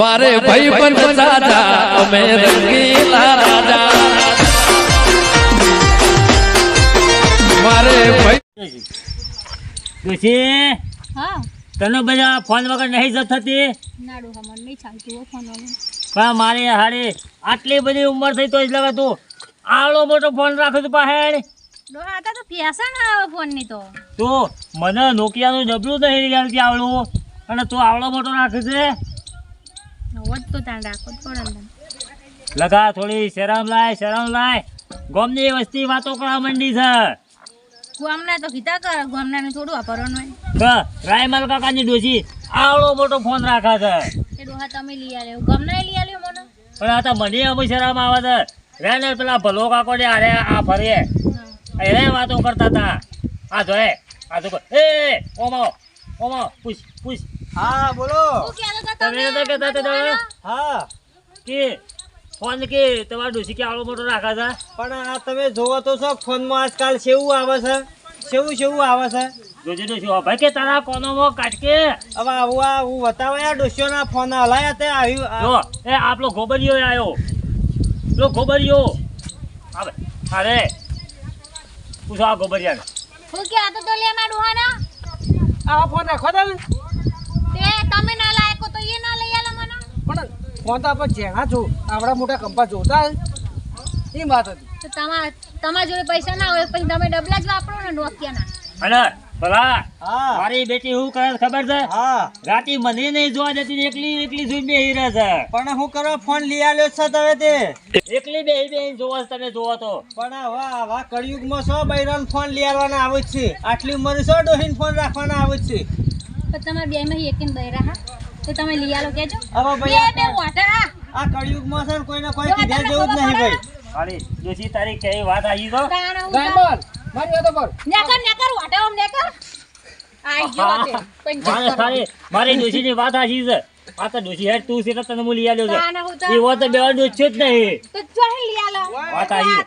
મારે ભાઈ પણ સાજા અમે રંગીલા રાજા. મારે ભાઈ તને બધા ફોન વગર નહીં જ થતી? પણ મારે હારે આટલી બધી ઉંમર થઈ તો જ લગાતું આવડો મોટો ફોન રાખો તું હતા તો ફેશન ફોનની તો. મને નોકિયાનું જબરું નહીં રિયાલિટી આવડું. અને તું આવડો મોટો રાખે છે. તાણ રાખો લગા થોડી શરમ લાય શરમ લાય. ગોમની વસ્તી વાતો કરવા માંડી છે. ગોમના તો કીધા કર ગામનાને થોડું વાપરવાનું હોય. તો રાયમલ કાકાની ડોસી આવડો મોટો ફોન રાખા છે. એ ડોહા તમે લઈ આવ્યો ગામના લઈ આવ્યો મને પણ આ તો મને અમુક શરમ આવે છે. રેને પેલા ભલો કાકો ને આરે આ ફરીએ. હા. એને વાતો કરતા હતા. આ જોએ આ જો એ ઓમો. ઓમો પૂછ પૂછ. હા બોલો. તમે નતા કહેતા હતા તમે? હા. કે ફોન કે તમારા ડોસી કે આવડો મોટો રાખા હતા પણ આ તમે જોવો તો છો ફોનમાં આજકાલ સેવું આવે છે. સેવું સેવું આવે છે. ડોસી ભાઈ કે તારા કોનોમાં કાટકે? હવે આવું આ હું બતાવો ડોશીઓના ફોન હલાયા તે આવ્યું જો એ આપણો ગોબરિયો આવ્યો પેલો ગોબરિયો. આવે. અરે પૂછો આ ગોબરિયાને. શું કહેતા તો લે મારા ડોહાના આવા ફોન રાખો તમે તે તમે ના લાયકો તો એ ના લઈ આલો મને. પણ ફોન તો આપણે જેણા છો આવડા મોટા કંપા જોતા એ વાત હતી. તો તમારા તમારા જોડે પૈસા ના હોય પછી તમે ડબલા જ વાપરો ને નોકિયાના અને ભલા હા. મારી બેટી હું કરે ખબર છે? હા. રાતી મને નહીં જોવા જતી એકલી એકલી જોઈ બેહી રહે છે. પણ હું કરો ફોન લઈ આવ્યો છે તમે તે. એકલી બેહી બેહી જોવા તમે જોવો તો. પણ વાહ વાહ કળિયુગમાં સો બૈરાન ફોન લઈ આવવાના આવે જ છે? આટલી ઉંમરે સો ડોહીન ફોન રાખવાના આવે જ છે? તો તમારા બે માં એક બૈરા હા? તો તમે લઈ આલો કેજો હવે બે ભાઈ બે વાટા આ કળિયુગમાં છે ને કોઈને કોઈ કીધે જેવું જ નહીં ભાઈ. ખાલી ડોસી તારી કઈ વાત આવી તો તાણ મારી વાત પર નેકર નેકર વાટા ઓમ નેકર આઈ ગયો વાતે મારે મારી ડોસીની વાત સાચી છે. આ તો ડોસી હેડ તું છે એટલે તને હું લઈ આવ્યો છે. એ વાત એવો તો બે ડોસ્યો જ નહીં. તો વાત આવી.